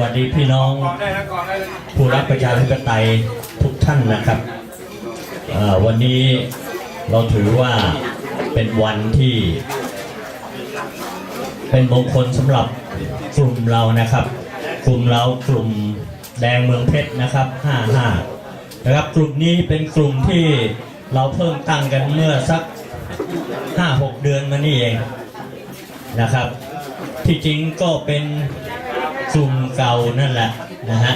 วัสดีพี่น้องผู้รักประชาธิปไตยทุกท่านนะครับ วันนี้เราถือว่าเป็นวันที่ เป็นมงคลสำหรับกลุ่มเรานะครับ กลุ่มเรากลุ่มแดงเมืองเพชรนะครับ 55 นะครับกลุ่มนี้เป็นกลุ่มที่เราเพิ่มตั้งกันเมื่อสัก 5-6 เดือนมานี่เองนะครับ ที่จริงก็เป็น กลุ่มเก่านั่นแหละนะฮะ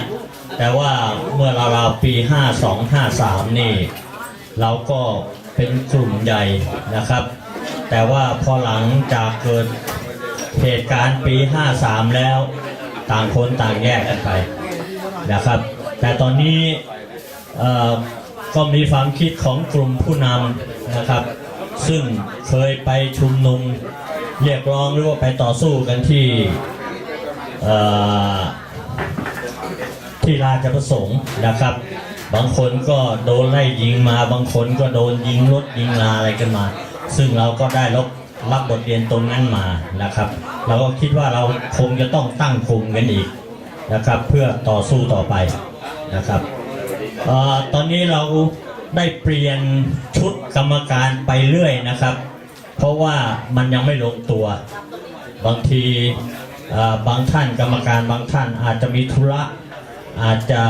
แต่ว่าเมื่อราวๆปี 52-53 นี่ เราก็เป็นกลุ่มใหญ่นะครับ แต่ว่าพอหลังจากเกิดเหตุการณ์ปี 53 แล้ว ต่างคนต่างแยกกันไปนะครับ แต่ตอนนี้ก็มีความคิดของกลุ่มผู้นำนะครับ ซึ่งเคยไปชุมนุมเรียกร้องหรือว่าไปต่อสู้กันที่ ที่ราชประสงค์นะครับ บางคนก็โดนไล่ยิงมา บางคนก็โดนยิงรถยิงลาอะไรกันมา ซึ่งเราก็ได้รับรับบทเรียนตรงนั้นมานะครับ เราก็คิดว่าเราคงจะต้องตั้งกลุ่มกันอีกนะครับ เพื่อต่อสู้ต่อไปนะครับออตอนนี้เราได้เปลี่ยนชุดกรรมการไปเรื่อยนะครับ เพราะว่ามันยังไม่ลงตัว บางที บางท่านกรรมการบางท่านอาจจะมีธุระอาจจะ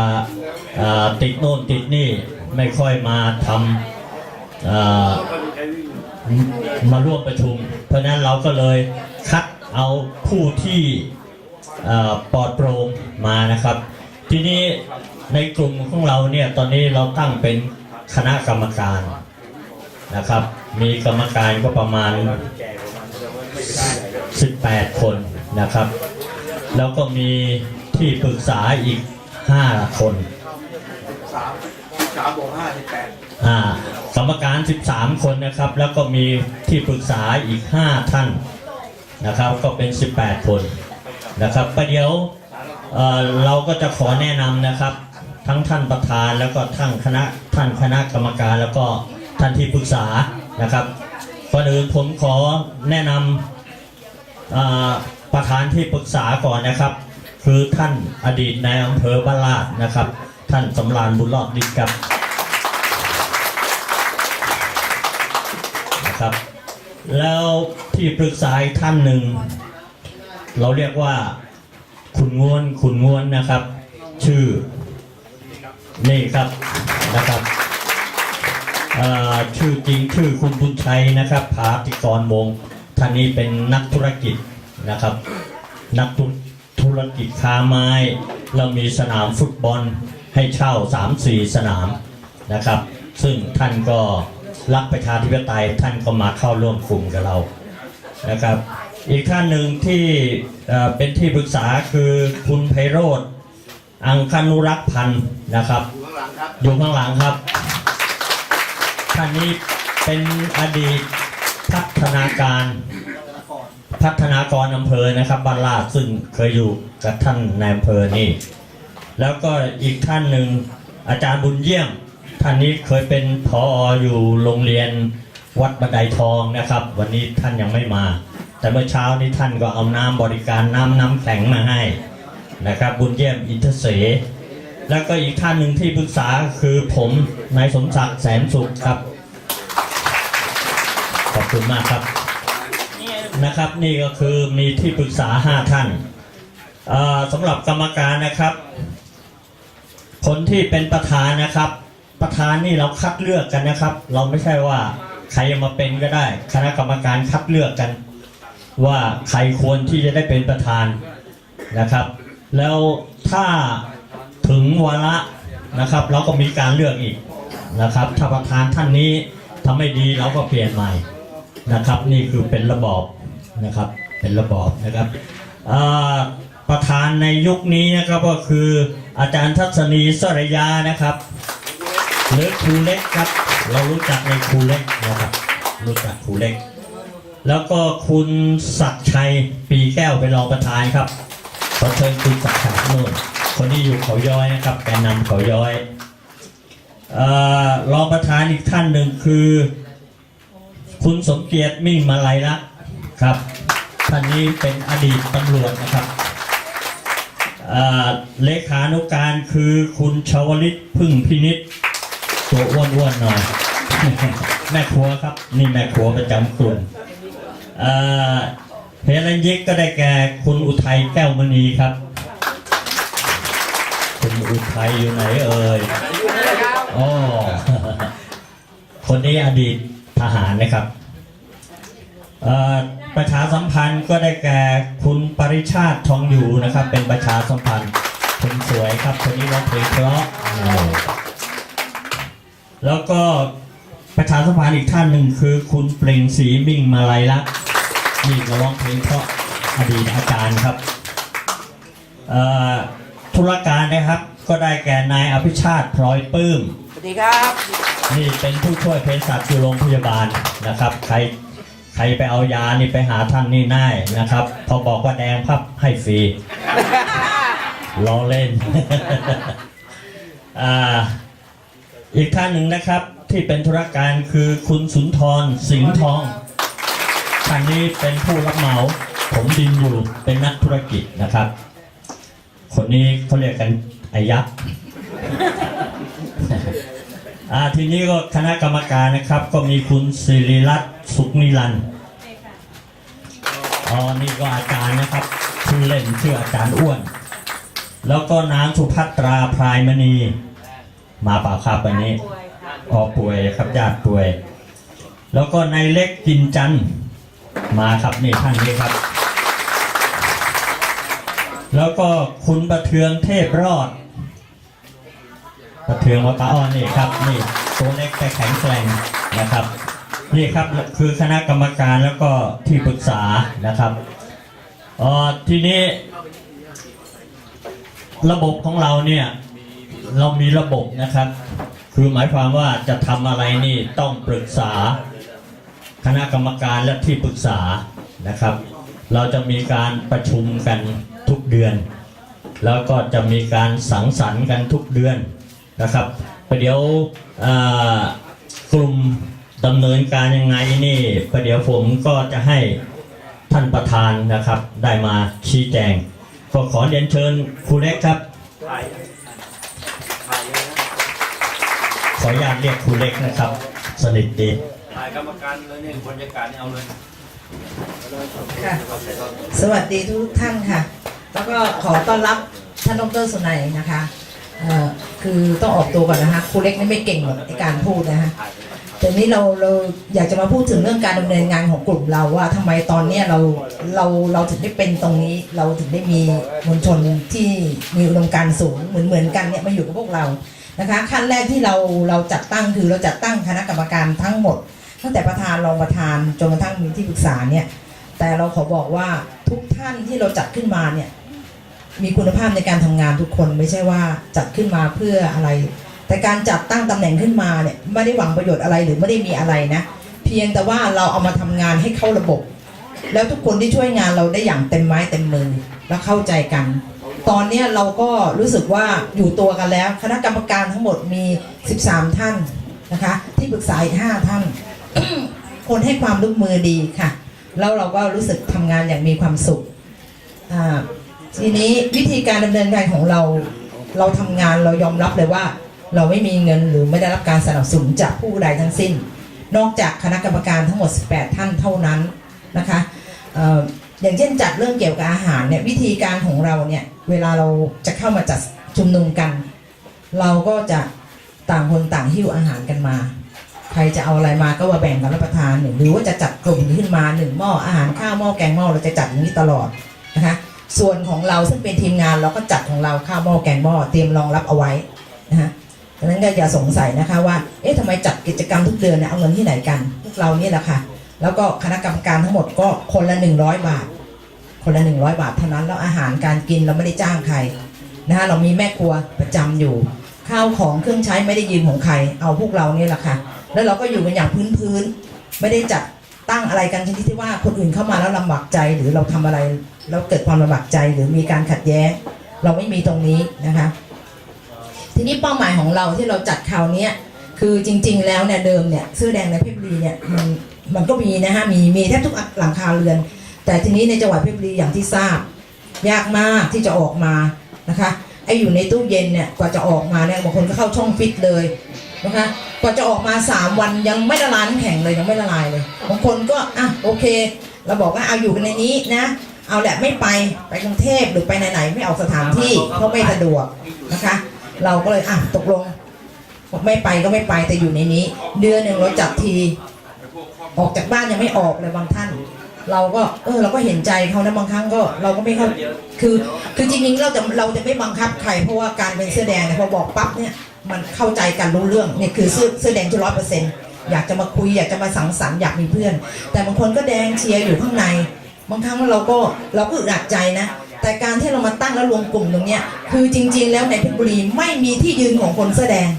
ติดโน่นติดนี่ไม่ค่อยมาทำมาร่วมประชุม เพราะนั้นเราก็เลยคัดเอาผู้ที่ปลอดโปร่งมานะครับ ทีนี้ในกลุ่มของเราเนี่ยตอนนี้เราตั้งเป็นคณะกรรมการนะครับ มีกรรมการก็ประมาณ 18 คน นะครับ แล้วก็มีที่ปรึกษาอีก 5 คนสามสามบวกห้าสิบแปดอ่ากรรมการ 13 คนนะครับ แล้วก็มีที่ปรึกษาอีก 5 ท่านนะครับ ก็เป็น 18 คนนะครับประเดี๋ยวเอ่อเราก็จะขอแนะนำนะครับ ทั้งท่านประธานแล้วก็ท่านคณะท่านคณะกรรมการแล้วก็ท่านที่ปรึกษานะครับก่อนอื่นผมขอแนะนำ อ่าระธานที่ปรึกษาก่อนนะครับ คือท่านอดีตนายอำเภอบ้านลาดนะครับ ท่านสำราญบุญรอดดินครับนะครับ แล้วที่ปรึกษาอีกท่านหนึ่ง เราเรียกว่าคุณงวนคุณงวนนะครับ ชื่อ นี่ครับนะครับชื่อจริงชื่อคุณบุญชัยนะครับ ภาติกรวงท่านนี้เป็นนักธุรกิจ นะครับ นักธุรกิจค้าไม้ เรามีสนามฟุตบอลให้เช่า 3-4 สนามนะครับ ซึ่งท่านก็รักประชาธิปไตยท่านก็มาเข้าร่วมกลุ่มกับเรานะครับ อีกท่านหนึ่งที่เป็นที่ปรึกษาคือคุณไพโรธอังคนุรักษ์พันธ์นะครับอยู่ข้างหลังครับ อยู่ข้างหลังครับ ท่านนี้เป็นอดีตพัฒนาการ พัฒนากรอำเภอนะครับบ้านลาดซึ่งเคยอยู่กับท่านนายอำเภอนี่ แล้วก็อีกท่านหนึ่งอาจารย์บุญเยี่ยม ท่านนี้เคยเป็นพออยู่โรงเรียนวัดบันไดทองนะครับ วันนี้ท่านยังไม่มา แต่เมื่อเช้านี้ท่านก็เอาน้ำบริการน้ำน้ำแข็งมาให้นะครับ บุญเยี่ยมอินทเสแล้วก็อีกท่านหนึ่งที่ปรึกษาคือผมนายสมศักดิ์แสนสุขครับ ขอบคุณมากครับ นะครับ นี่ก็คือมีที่ปรึกษา 5 ท่านสำหรับกรรมการนะครับ คนที่เป็นประธานนะครับ ประธานนี่เราคัดเลือกกันนะครับ เราไม่ใช่ว่าใครจะมาเป็นก็ได้ คณะกรรมการคัดเลือกกัน ว่าใครควรที่จะได้เป็นประธานนะครับ แล้วถ้าถึงวาระนะครับ เราก็มีการเลือกอีกนะครับ ถ้าประธานท่านนี้ทำไม่ดีเราก็เปลี่ยนใหม่นะครับ นี่คือเป็นระบอบ นะครับ เป็นระบอบนะครับประธานในยุคนี้นะครับก็คืออาจารย์ทัศนีสรยานะครับหรือครูเล็กครับ เรารู้จักในครูเล็กนะครับ รู้จักครูเล็ก แล้วก็คุณศักชัยปีแก้วเป็นรองประธานครับขอเชิญคุณศักชัยนู่นคนที่อยู่เขาย้อยนะครับแกนนำเขาย้อยเอ่อรองประธานอีกท่านหนึ่งคือ คุณสมเกียรติมิ่งมาลัยลักษณ์ ครับท่านนี้เป็นอดีตตำรวจนะครับเอ่อเลขานุการคือคุณชวลิตพึ่งพินิษตัวอ้วนๆหน่อยแม่ครัวครับ นี่แม่ครัวประจำกลุ่มเอ่อเฮลันยิกก็ได้แก่คุณอุทัยแก้วมณีครับ คุณอุทัยอยู่ไหนเอ่ยอ๋อคนนี้อดีตทหารนะครับเอ่อ ประชาสัมพันธ์ก็ได้แก่คุณปริชาติทองอยู่นะครับ เป็นประชาสัมพันธ์คนสวยครับคนนี้ร้องเพลงเพราะโอ้แล้วก็ประชาสัมพันธ์อีกท่านหนึ่งคือคุณเปล่งศรีมิ่งมาลัยลักษณ์นี่ก็ร้องเพลงเพราะอดีตอาจารย์ครับเอ่อธุรการนะครับ ก็ได้แก่นายอภิชาติพลอยปื้มสวัสดีครับ นี่เป็นผู้ช่วยเภสัชอยู่โรงพยาบาลนะครับ ใคร ใครไปเอายานี่ไปหาท่านนี่ได้นะครับ พอบอกว่าแดงพับให้ฟรีล้อเล่นออีกท่านหนึ่งนะครับที่เป็นธุรการคือคุณสุนทรสิงห์ทองท่านนี้เป็นผู้รับเหมาผมดินอยู่เป็นนักธุรกิจนะครับ คนนี้เขาเรียกกันไอายักษ์ อ่าทีนี้ก็คณะกรรมการนะครับ ก็มีคุณศิริรัตน์สุขนิรันดร์อ๋อนี่ก็อาจารย์นะครับชื่อเล่นชื่ออาจารย์อ้วน แล้วก็นางสุภัตราพรายมณี มาเปล่าครับวันนี้อ๋อป่วยครับญาติป่วย แล้วก็นายเล็กกินจันทร์มาครับนี่ท่านนี้ครับ แล้วก็คุณประเทืองเทพรอดประ เทืองวัดตาอ้อนนี่ครับนี่ตัวเล็กแต่แข็งแกร่งนะครับ นี่ครับคือคณะกรรมการแล้วก็ที่ปรึกษานะครับเอ่อทีนี้ ระบบของเราเนี่ยเรามีระบบนะครับ คือหมายความว่าจะทำอะไรนี่ต้องปรึกษาคณะกรรมการและที่ปรึกษานะครับ เราจะมีการประชุมกันทุกเดือน แล้วก็จะมีการสังสรรค์กันทุกเดือน นะครับประเดี๋ยวเอ่อกลุ่มดำเนินการยังไงนี่ประเดี๋ยวผมก็จะให้ท่านประธานนะครับ ได้มาชี้แจงก็ขอเรียนเชิญครูเล็กครับถ่ายถ่ายเลยนะขออนุญาตเรียกครูเล็กนะครับ สนิทดีถ่ายกรรมการเลยเนี่ยบรรยากาศนี่เอาเลยค่ะสวัสดีทุกท่านค่ะ แล้วก็ขอต้อนรับท่านดรสุนัยนะคะ เอ่อคือต้องออกตัวก่อนนะคะครูเล็กนี่ไม่เก่งหรอกในการพูดนะคะแต่นี้เราเราอยากจะมาพูดถึงเรื่องการดำเนินงานของกลุ่มเราว่าทำไมตอนเนี้ยเราเราเราถึงได้เป็นตรงนี้ เราถึงได้มีมวลชนที่มีอุดมการณ์สูงเหมือนเหมือนกันเนี่ยมาอยู่กับพวกเรานะคะขั้นแรกที่เราเราจัดตั้งคือเราจัดตั้งคณะกรรมการทั้งหมด ตั้งแต่ประธานรองประธานจนกระทั่งมีที่ปรึกษาเนี่ยแต่เราขอบอกว่าทุกท่านที่เราจัดขึ้นมาเนี่ย มีคุณภาพในการทำงานทุกคนไม่ใช่ว่าจัดขึ้นมาเพื่ออะไร แต่การจัดตั้งตำแหน่งขึ้นมาเนี่ยไม่ได้หวังประโยชน์อะไรหรือไม่ได้มีอะไรนะ เพียงแต่ว่าเราเอามาทำงานให้เข้าระบบ แล้วทุกคนที่ช่วยงานเราได้อย่างเต็มไม้เต็มมือและเข้าใจกัน ตอนนี้เราก็รู้สึกว่าอยู่ตัวกันแล้ว คณะกรรมการทั้งหมดมี 13 ท่านนะคะ ที่ปรึกษาอีก5ท่าน คนให้ความร่วมมือดีค่ะ แล้วเราก็รู้สึกทำงานอย่างมีความสุขอ่า ทีนี้วิธีการดำเนินงานของเรา เราทำงานเรายอมรับเลยว่า เราไม่มีเงินหรือไม่ได้รับการสนับสนุนจากผู้ใดทั้งสิ้น นอกจากคณะกรรมการทั้งหมด 18 ท่านเท่านั้นนะคะอย่างเช่นจัดเรื่องเกี่ยวกับอาหารเนี่ยวิธีการของเราเนี่ยเวลาเราจะเข้ามาจัดชุมนุมกัน เราก็จะต่างคนต่างหิ้วอาหารกันมา ใครจะเอาอะไรมาก็มาแบ่งกันรับประทานหรือว่าจะจัดกลุ่มขึ้นมาหนึ่งหม้ออาหารข้าวหม้อแกงหม้อเราจะจัดอย่างนี้ตลอดนะคะ ส่วนของเราซึ่งเป็นทีมงานเราก็จัดของเราข้าวหม้อแกงหม้อเตรียมรองรับเอาไว้นะคะดังนั้นก็อย่าสงสัยนะคะว่า เอ๊ะทำไมจัดกิจกรรมทุกเดือนเนี่ยเอาเงินที่ไหนกัน พวกเรานี่แหละค่ะ แล้วก็คณะกรรมการทั้งหมดก็คนละ 100 บาท คนละ 100 บาทเท่านั้นแล้วอาหารการกินเราไม่ได้จ้างใครนะคะเรามีแม่ครัวประจำอยู่ ข้าวของเครื่องใช้ไม่ได้ยืมของใคร เอาพวกเรานี่แหละค่ะ แล้วเราก็อยู่กันอย่างพื้นพื้นๆไม่ได้จัด ตั้งอะไรกันชนิดที่ว่าคนอื่นเข้ามาแล้วลำบากใจหรือเราทำอะไรแล้วเกิดความลำบากใจหรือมีการขัดแย้ง เราไม่มีตรงนี้นะคะ ทีนี้เป้าหมายของเราที่เราจัดคราวนี้คือจริง ๆ แล้วเนี่ยเดิมเนี่ยเสื้อแดงในเพชรบุรีเนี่ยมันมันก็มีนะฮะมีมีแทบทุกหลังคาเรือน แต่ทีนี้ในจังหวัดเพชรบุรีอย่างที่ทราบ ยากมากที่จะออกมานะคะไอ้อยู่ในตู้เย็นเนี่ยกว่าจะออกมาเนี่ยบางคนก็เข้าช่องฟิตเลยนะคะ กว่าจะออกมา 3 วันยังไม่ละลายน้ำแข็งเลยยังไม่ละลายเลยบางคนก็อะโอเค เราบอกว่าเอาอยู่กันในนี้นะ เอาแหละไม่ไปไปกรุงเทพหรือไปไหนๆไม่ออกสถานที่เพราะไม่สะดวกนะคะ เราก็เลยอะตกลงบอกไม่ไปก็ไม่ไปแต่อยู่ในนี้ เดือนหนึ่งเราจัดที ออกจากบ้านยังไม่ออกเลยบางท่าน เราก็เออเราก็เห็นใจเขานะบางครั้งก็เราก็ไม่เข้าคือ คือจริงๆเราจะเราจะไม่บังคับใครเพราะว่าการเป็นเสื้อแดงเนี่ยพอบอกปั๊บเนี่ย มันเข้าใจกันรู้เรื่องเนี่ยคือเสื้อเสื้อแดงที่ร้อยเปอร์เซ็นต์อยากจะมาคุยอยากจะมาสังสรรค์อยากมีเพื่อน แต่บางคนก็แดงเชียร์อยู่ข้างใน บางครั้งเราก็เราก็อึดอัดใจนะ แต่การที่เรามาตั้งแล้วรวมกลุ่มตรงเนี้ยคือจริง ๆ แล้วในเพชรบุรีไม่มีที่ยืนของคนเสื้อแดง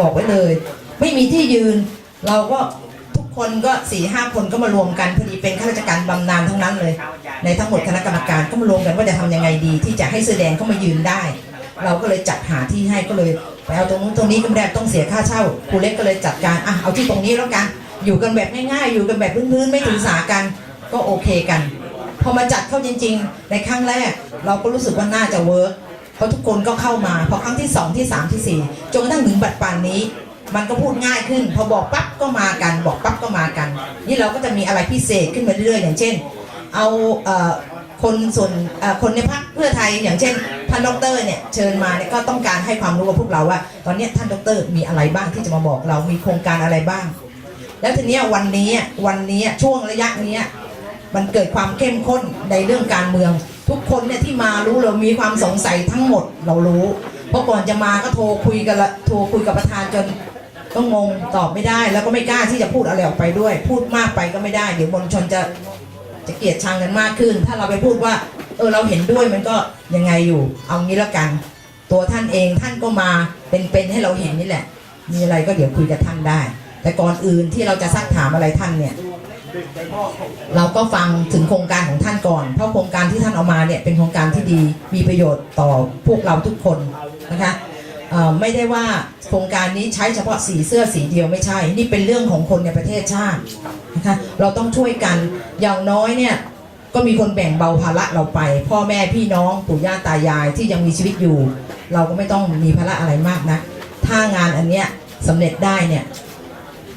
บอกไว้เลย ไม่มีที่ยืนเราก็ทุกคนก็สี่ห้าคนก็มารวมกันพอดีเป็นข้าราชการบำนาญทั้งนั้นเลย ในทั้งหมดคณะกรรมการก็มารวมกันว่าจะทำยังไงดี ที่จะให้เสื้อแดงเข้ามายืนได้ เราก็เลยจัดหาที่ให้ก็เลย ไปเอาตรงนู้นตรงนี้ก็ไม่ได้ต้องเสียค่าเช่าครูเล็กก็เลยจัดการอะเอาที่ตรงนี้แล้วกัน อยู่กันแบบง่ายๆ อยู่กันแบบพื้นๆไม่ถือสากัน ก็โอเคกัน พอมาจัดเข้าจริง ๆ ในครั้งแรก เราก็รู้สึกว่าน่าจะเวิร์กเพราะทุกคนก็เข้ามา พอครั้งที่สองที่สามที่สี่จนกระทั่งถึงบัดป่านนี้ มันก็พูดง่ายขึ้น พอบอกปั๊บก็มากัน บอกปั๊บก็มากัน นี่เราก็จะมีอะไรพิเศษขึ้นมาเรื่อยๆอย่างเช่น เอาเอ่อ คนส่วนคนในพรรคเพื่อไทยอย่างเช่นท่านดรเนี่ยเชิญมาเนี่ยก็ต้องการให้ความรู้กับพวกเราว่า ตอนนี้ท่านดรมีอะไรบ้างที่จะมาบอกเรามีโครงการอะไรบ้าง แล้วทีเนี้ยวันนี้วันนี้ช่วงระยะนี้มันเกิดความเข้มข้นในเรื่องการเมือง ทุกคนเนี่ยที่มารู้เรามีความสงสัยทั้งหมดเรารู้ เพราะก่อนจะมาก็โทรคุยกันละโทรคุยกับประธานจนก็งงตอบไม่ได้ แล้วก็ไม่กล้าที่จะพูดอะไรออกไปด้วย พูดมากไปก็ไม่ได้ เดี๋ยวมวลชนจะ จะเกลียดชังกันมากขึ้น ถ้าเราไปพูดว่า เออเราเห็นด้วยมันก็ยังไงอยู่ เอางี้แล้วกัน ตัวท่านเองท่านก็มาเป็นๆให้เราเห็นนี่แหละ มีอะไรก็เดี๋ยวคุยกับท่านได้ แต่ก่อนอื่นที่เราจะซักถามอะไรท่านเนี่ย เราก็ฟังถึงโครงการของท่านก่อน เพราะโครงการที่ท่านเอามาเนี่ยเป็นโครงการที่ดีมีประโยชน์ต่อพวกเราทุกคนนะคะไม่ได้ว่า โครงการนี้ใช้เฉพาะสีเสื้อสีเดียวไม่ใช่ นี่เป็นเรื่องของคนในประเทศชาตินะคะเราต้องช่วยกันอย่างน้อยเนี่ยก็มีคนแบ่งเบาภาระเราไป พ่อแม่พี่น้องปู่ย่าตายายที่ยังมีชีวิตอยู่ เราก็ไม่ต้องมีภาระอะไรมากนะถ้างานอันเนี้ยสำเร็จได้เนี่ย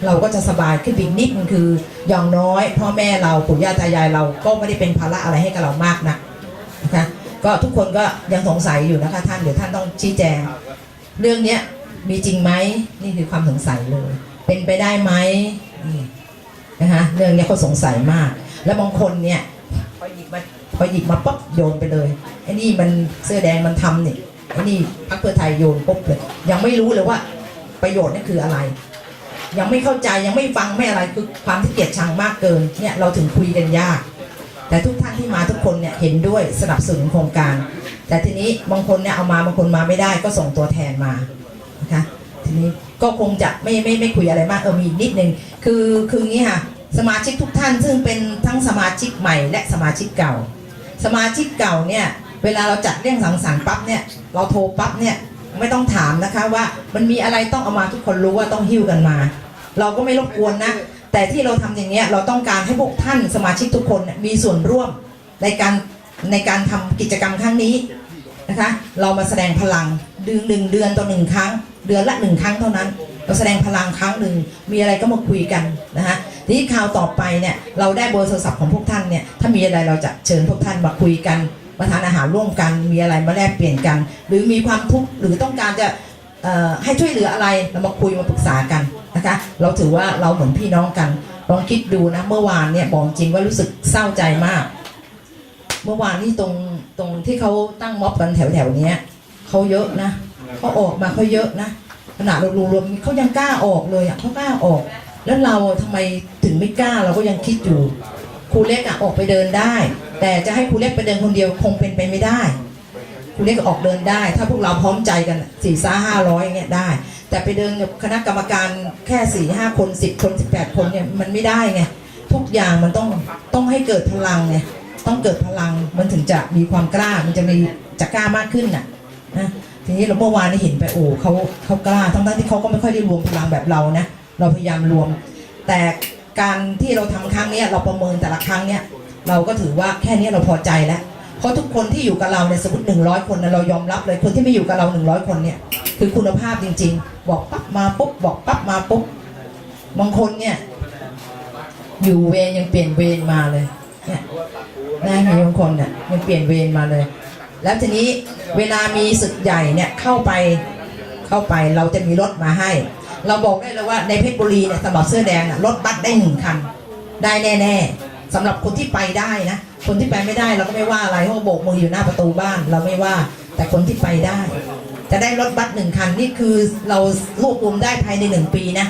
เราก็จะสบายขึ้นอีกนิดนึงคืออย่างน้อย พ่อแม่เราปู่ย่าตายายเราก็ไม่ได้เป็นภาระอะไรให้กับเรามากนะนะคะก็ทุกคนก็ยังสงสัยอยู่นะคะท่านเดี๋ยวท่านต้องชี้แจง เรื่องเนี้ย มีจริงไหมนี่คือความสงสัยเลย เป็นไปได้ไหมนี่นะคะเรื่องนี้เขาสงสัยมาก แล้วบางคนเนี่ยพอหยิบมาพอหยิบมาปุ๊บโยนไปเลยไอ้นี่มันเสื้อแดงมันทำนี่ไอ้นี่พรรคเพื่อไทยโยนปุ๊บเลยยังไม่รู้เลยว่าประโยชน์นี่คืออะไร ยังไม่เข้าใจยังไม่ฟังไม่อะไรคือความที่เกลียดชังมากเกินเนี่ยเราถึงคุยกันยาก แต่ทุกท่านที่มาทุกคนเนี่ยเห็นด้วยสนับสนุนโครงการ แต่ทีนี้บางคนเนี่ยเอามาบางคนมาไม่ได้ก็ส่งตัวแทนมา นะคะทีนี้ก็คงจะไม่ไม่ไม่คุยอะไรมากเออมีนิดนึงคือคืองี้ค่ะสมาชิกทุกท่านซึ่งเป็นทั้งสมาชิกใหม่และสมาชิกเก่า สมาชิกเก่าเนี่ยเวลาเราจัดเรื่องสังสรรค์ปั๊บเนี่ยเราโทรปั๊บเนี่ยไม่ต้องถามนะคะว่ามันมีอะไรต้องเอามาทุกคนรู้ว่าต้องหิ้วกันมา เราก็ไม่รบกวนนะแต่ที่เราทำอย่างเนี้ยเราต้องการให้พวกท่านสมาชิกทุกคนมีส่วนร่วมในการในการทำกิจกรรมครั้งนี้นะคะ เรามาแสดงพลังดือนหนึ่งเดือนต่อหนึ่งครั้ง เดือนละหนึ่งครั้งเท่านั้นเราแสดงพลังครั้งหนึ่งมีอะไรก็มาคุยกันนะคะทีนี้คราวต่อไปเนี่ยเราได้เบอร์โทรศัพท์ของพวกท่านเนี่ยถ้ามีอะไรเราจะเชิญพวกท่านมาคุยกันมาทานอาหารร่วมกันมีอะไรมาแลกเปลี่ยนกัน หรือมีความทุกข์หรือต้องการจะให้ช่วยเหลืออะไรเรามาคุยมาปรึกษากันนะคะเราถือว่าเราเหมือนพี่น้องกันลองคิดดูนะเมื่อวานเนี่ยบอกจริงว่ารู้สึกเศร้าใจมาก เมื่อวานนี่ตรงตรงที่เขาตั้งม็อบกันแถวแถวเนี้ยเขาเยอะนะ เขาออกมาเขาเยอะนะขณะเรารวมๆเขายังกล้าออกเลยอะเขากล้าออก แล้วเราทำไมถึงไม่กล้าเราก็ยังคิดอยู่ครูเล็กอะออกไปเดินได้ แต่จะให้ครูเล็กไปเดินคนเดียวคงเป็นไปไม่ได้คุณเล็กก็ออกเดินได้ ถ้าพวกเราพร้อมใจกันสี่ซ่าห้าร้อยเงี้ยได้ แต่ไปเดินกับคณะกรรมการแค่สี่ห้าคนสิบคนสิบแปดคนเนี่ยมันไม่ได้ไงทุกอย่างมันต้องต้องให้เกิดพลังไงต้องเกิดพลังมันถึงจะมีความกล้ามันจะมีจะกล้ามากขึ้นน่ะนะ ทีนี้เราเมื่อวานนี้เห็นไปโอ้เขาเขากล้าทั้งๆที่เขาก็ไม่ค่อยได้รวมพลังแบบเรานะเราพยายามรวม แต่การที่เราทำครั้งนี้เราประเมินแต่ละครั้งเนี้ยเราก็ถือว่าแค่นี้เราพอใจแล้วเพราะทุกคนที่อยู่กับเราเนี่ยสมมติหนึ่งร้อยคนนะเรายอมรับเลยคนที่ไม่อยู่กับเราหนึ่งร้อยคนเนี่ยคือคุณภาพจริง ๆ บอกปั๊บมาปุ๊บบอกปั๊บมาปุ๊บบางคนเนี่ยอยู่เวรยังเปลี่ยนเวรมาเลยเนี่ยนะมีบางคนเนี่ยยังเปลี่ยนเวรมาเลย แล้วทีนี้เวลามีศึกใหญ่เนี่ยเข้าไปเข้าไปเราจะมีรถมาให้ เราบอกได้เลยว่าในเพชรบุรีเนี่ยสำหรับเสื้อแดงน่ะรถบัสได้หนึ่งคัน ได้แน่ ๆสำหรับคนที่ไปได้นะ คนที่ไปไม่ได้เราก็ไม่ว่าอะไรเพราะโบกมืออยู่หน้าประตูบ้านเราไม่ว่า แต่คนที่ไปได้ จะได้รถบัสหนึ่งคันนี่คือเรารวบรวมได้ภายในหนึ่งปีนะ